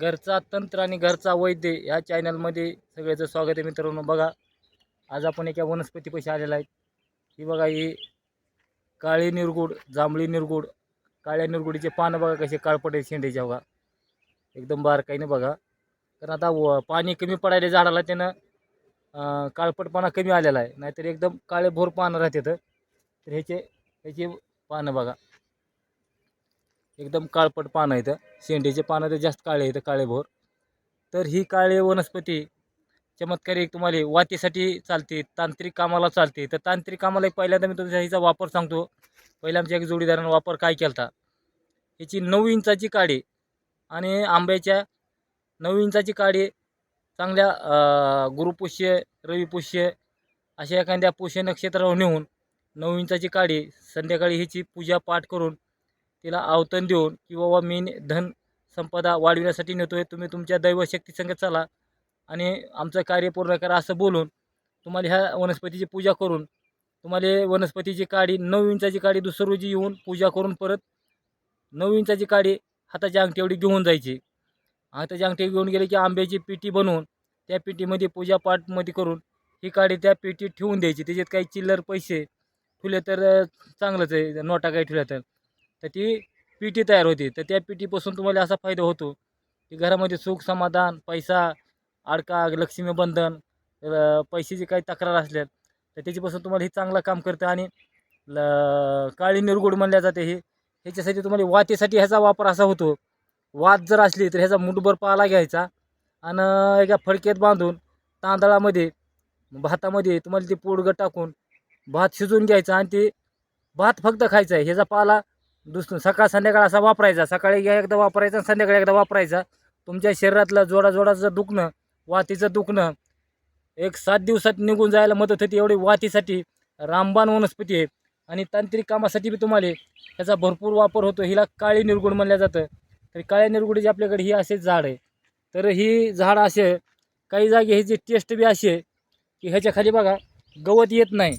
घरचा तंत्र आणि घरचा वैद्य या चॅनलमध्ये सगळ्याचं स्वागत आहे मित्रांनो. बघा आज आपण एका वनस्पतीपाशी आलेला आहे. ही बघा ही काळी निरगुड जांभळी निरगुड काळ्या निरगुडीचे पानं बघा कसे काळपट आहे बघा. एकदम बारकाईने बघा. कारण आता व पाणी कमी पडायला झाडाला त्यानं काळपटपणा कमी आलेला आहे. नाहीतर एकदम काळे भोर पानं राहते तर ह्याचे ह्याचे पानं बघा. एकदम काळपट पानं आहेत. शेंडीचे पानं तर जास्त काळे आहेत काळेभोर. तर ही काळे वनस्पती चमत्कारी तुम्हाला वातीसाठी चालते तांत्रिक कामाला चालते. तर तांत्रिक कामाला एक पहिल्यांदा मी तुमच्या हिचा वापर सांगतो. पहिल्या आमच्या एक जोडीदारानं वापर काय केला होता ह्याची नऊ इंचाची काडी आणि आंब्याच्या नऊ इंचाची काडी चांगल्या गुरुपुष्य रविपुष्य अशा एखाद्या पुष्य नक्षत्रावर नेऊन नऊ इंचाची काडी संध्याकाळी ह्याची पूजा पाठ करून तिला आवतन देऊन किंवा मी धन संपदा वाढविण्यासाठी नेतोय तुम्ही तुमच्या दैवशक्ती संगत चला आणि आमचं कार्य पूर्ण करा असं बोलून तुम्हाला ह्या वनस्पतीची पूजा करून तुम्हाला वनस्पतीची काडी नऊ इंचाची काडी दुसऱ्या रोजी येऊन पूजा करून परत नऊ इंचाची काडी हाताच्या अंगठी घेऊन जायची. हाताच्या अंगठी घेऊन गेले की आंब्याची पिटी बनवून त्या पिटीमध्ये पूजापाठमध्ये करून ही काडी त्या पेटीत ठेवून द्यायची. त्याच्यात काही चिल्लर पैसे ठेवले तर चांगलंच आहे. नोटा काही ठेवल्या तर. तर ती पिटी तयार होते. तर त्या पिटीपासून तुम्हाला असा फायदा होतो की घरामध्ये सुख समाधान पैसा अडका लक्ष्मी बंधन पैशाची काही तक्रार असल्यात तर त्याच्यापासून तुम्हाला हे चांगलं काम करतं आणि ल काळी निरगुड म्हणल्या जाते हे. ह्याच्यासाठी तुम्हाला वातीसाठी ह्याचा वापर असा होतो. वात जर असली तर ह्याचा मुठभर पाला घ्यायचा आणि एका फडक्यात बांधून तांदळामध्ये भातामध्ये तुम्हाला ते पोडगं टाकून भात शिजवून घ्यायचा आणि ते भात फक्त खायचा आहे. ह्याचा पाला दुसरं सकाळ संध्याकाळ असा वापरायचा. सकाळी एकदा वापरायचा आणि संध्याकाळी एकदा वापरायचा. तुमच्या शरीरातलं जोडाजोडाचं दुखणं वातीचं दुखणं एक सात दिवसात निघून जायला मदत होती एवढी वातीसाठी. रामबाण वनस्पती आहे. आणि तांत्रिक कामासाठी बी तुम्हाला याचा भरपूर वापर होतो. हिला काळी निरगुड म्हणलं जातं. तर काळ्या निरगुडीची आपल्याकडे ही असे झाड आहे. तर ही झाड असे काही जागी ह्याची टेस्ट बी अशी आहे की ह्याच्या खाली बघा गवत येत नाही.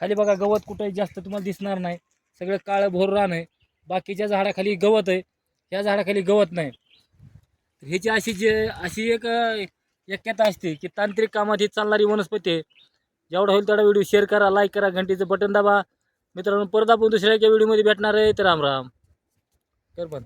खाली बघा गवत कुठंही जास्त तुम्हाला दिसणार नाही. सगळं काळं भोर रान आहे. बाकीच्या झाडाखाली गवत आहे. ह्या झाडाखाली गवत नाही. तर ह्याची अशी जे अशी एक एकता असते की तांत्रिक कामात ही चालणारी वनस्पती आहे. जेवढा होईल तेवढा व्हिडिओ शेअर करा लाईक करा घंटीचं बटन दाबा. मित्रांनो परत आपण दुसऱ्या एका व्हिडिओमध्ये भेटणार आहे. तर राम राम. कर पण